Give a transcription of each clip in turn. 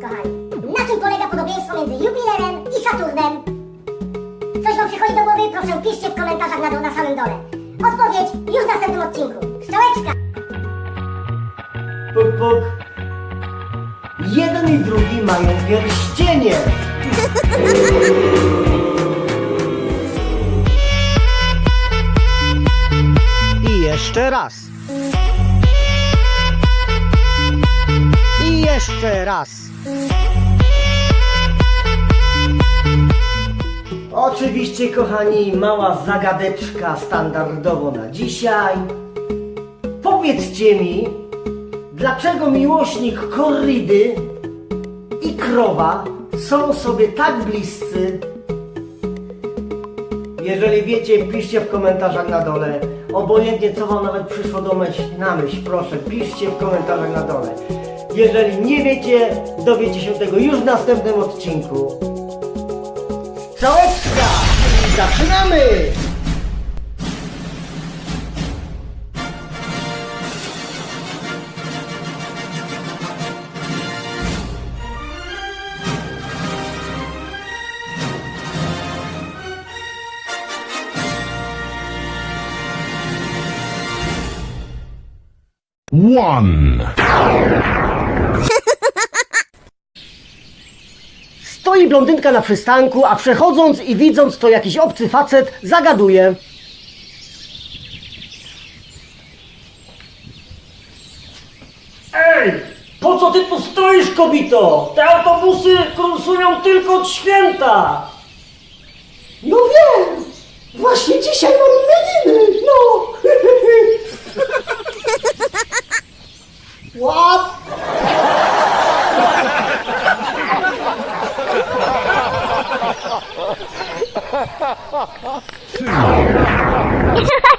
Kochani. Na czym polega podobieństwo między Jupilerem i Saturnem? Coś wam przychodzi do głowy? Proszę piszcie w komentarzach na, dół, na samym dole. Odpowiedź już w następnym odcinku. Strzałeczka! Puk, puk. Jeden i drugi mają pierścienie. jeszcze raz. I jeszcze raz. Oczywiście, kochani, mała zagadeczka standardowo na dzisiaj. Powiedzcie mi, dlaczego miłośnik korridy i krowa są sobie tak bliscy? Jeżeli wiecie, piszcie w komentarzach na dole. Obojętnie co wam nawet przyszło do myśl, na myśl, proszę, piszcie w komentarzach na dole. Jeżeli nie wiecie, dowiecie się tego już w następnym odcinku. Strzałeczka! Zaczynamy! One. Stoi blondynka na przystanku, a przechodząc i widząc to jakiś obcy facet, zagaduje. Ej! Po co ty tu stoisz, kobito? Te autobusy kursują tylko od święta! No wiem! Właśnie dzisiaj mam imieniny, no! ハハハハ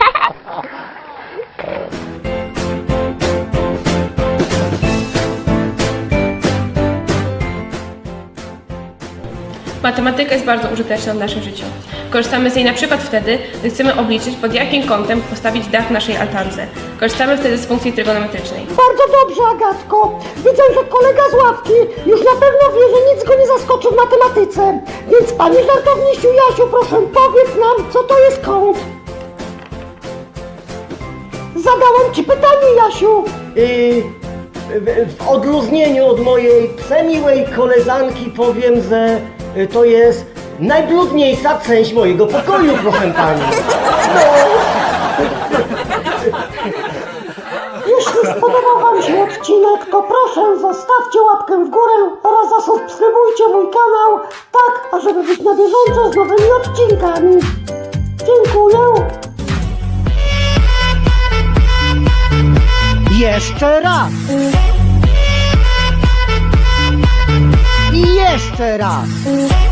Matematyka jest bardzo użyteczna w naszym życiu. Korzystamy z niej na przykład wtedy, gdy chcemy obliczyć, pod jakim kątem postawić dach w naszej altance. Korzystamy wtedy z funkcji trygonometrycznej. Bardzo dobrze, Agatko. Widzę, że kolega z ławki już na pewno wie, że nic go nie zaskoczy w matematyce. Więc panie żartownisiu Jasiu, proszę powiedz nam, co to jest kąt. Zadałam ci pytanie, Jasiu. I w, w odluźnieniu od mojej przemiłej koleżanki powiem, że to jest najbludniejsza część mojego pokoju, proszę pani. Jeśli spodobał wam się odcinek, to proszę zostawcie łapkę w górę oraz zasubskrybujcie mój kanał, tak, ażeby być na bieżąco z nowymi odcinkami. Dziękuję. Jeszcze raz. I jeszcze raz.